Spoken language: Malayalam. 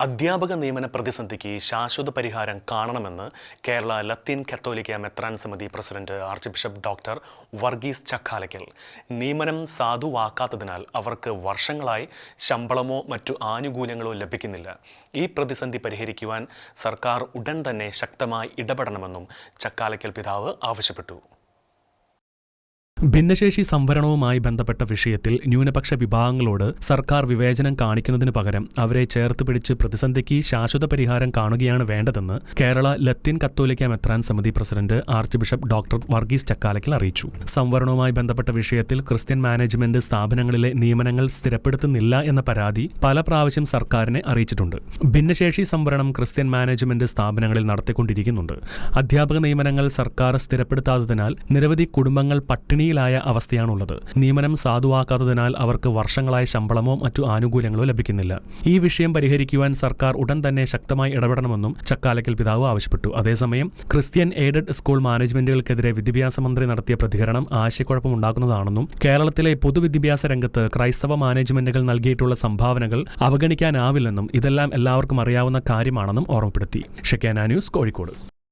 അധ്യാപക നിയമന പ്രതിസന്ധിക്ക് ശാശ്വത പരിഹാരം കാണണമെന്ന് കേരള ലത്തീൻ കത്തോലിക്ക മെത്രാൻ സമിതി president archbishop doctor Varghese Chakkalakkal നിയമനം സാധുവാക്കാത്തതിനാൽ അവർക്ക് വർഷങ്ങളായി ശമ്പളമോ മറ്റു ആനുകൂല്യങ്ങളോ ലഭിക്കുന്നില്ല. ഈ പ്രതിസന്ധി പരിഹരിക്കുവാൻ സർക്കാർ ഉടൻ തന്നെ ശക്തമായി ഇടപെടണമെന്നും ചക്കാലയ്ക്കൽ പിതാവ് ആവശ്യപ്പെട്ടു. ഭിന്നശേഷി സംവരണവുമായി ബന്ധപ്പെട്ട വിഷയത്തിൽ ന്യൂനപക്ഷ വിഭാഗങ്ങളോട് സർക്കാർ വിവേചനം കാണിക്കുന്നതിനു പകരം അവരെ ചേർത്ത് പിടിച്ച് പ്രതിസന്ധിക്ക് ശാശ്വത പരിഹാരം കാണുകയാണ് വേണ്ടതെന്ന് കേരള ലത്തീൻ കത്തോലിക്ക മെത്രാൻ സമിതി president archbishop doctor Varghese Chakkalakkal അറിയിച്ചു. സംവരണവുമായി ബന്ധപ്പെട്ട വിഷയത്തിൽ ക്രിസ്ത്യൻ മാനേജ്മെന്റ് സ്ഥാപനങ്ങളിലെ നിയമനങ്ങൾ സ്ഥിരപ്പെടുത്തുന്നില്ല എന്ന പരാതി പല പ്രാവശ്യം സർക്കാരിനെ അറിയിച്ചിട്ടുണ്ട്. ഭിന്നശേഷി സംവരണം ക്രിസ്ത്യൻ മാനേജ്മെന്റ് സ്ഥാപനങ്ങളിൽ നടത്തിക്കൊണ്ടിരിക്കുന്നുണ്ട്. അധ്യാപക നിയമനങ്ങൾ സർക്കാർ സ്ഥിരപ്പെടുത്താത്തതിനാൽ നിരവധി കുടുംബങ്ങൾ പട്ടിണിയിലായ അവസ്ഥയാണുള്ളത്. നിയമനം സാധുവാക്കാത്തതിനാൽ അവർക്ക് വർഷങ്ങളായി ശമ്പളമോ മറ്റു ആനുകൂല്യങ്ങളോ ലഭിക്കുന്നില്ല. ഈ വിഷയം പരിഹരിക്കുവാൻ സർക്കാർ ഉടൻ തന്നെ ശക്തമായി ഇടപെടണമെന്നും ചക്കാലക്കൽ പിതാവ് ആവശ്യപ്പെട്ടു. അതേസമയം ക്രിസ്ത്യൻ എയ്ഡഡ് സ്കൂൾ മാനേജ്മെന്റുകൾക്കെതിരെ വിദ്യാഭ്യാസ മന്ത്രി നടത്തിയ പ്രതികരണം ആശയക്കുഴപ്പമുണ്ടാക്കുന്നതാണെന്നും കേരളത്തിലെ പൊതുവിദ്യാഭ്യാസ രംഗത്ത് ക്രൈസ്തവ മാനേജ്മെന്റുകൾ നൽകിയിട്ടുള്ള സംഭാവനകൾ അവഗണിക്കാനാവില്ലെന്നും ഇതെല്ലാം എല്ലാവർക്കും അറിയാവുന്ന കാര്യമാണെന്നും ഓർമ്മപ്പെടുത്തി. ഷെക്കാന ന്യൂസ് കോഴിക്കോട്.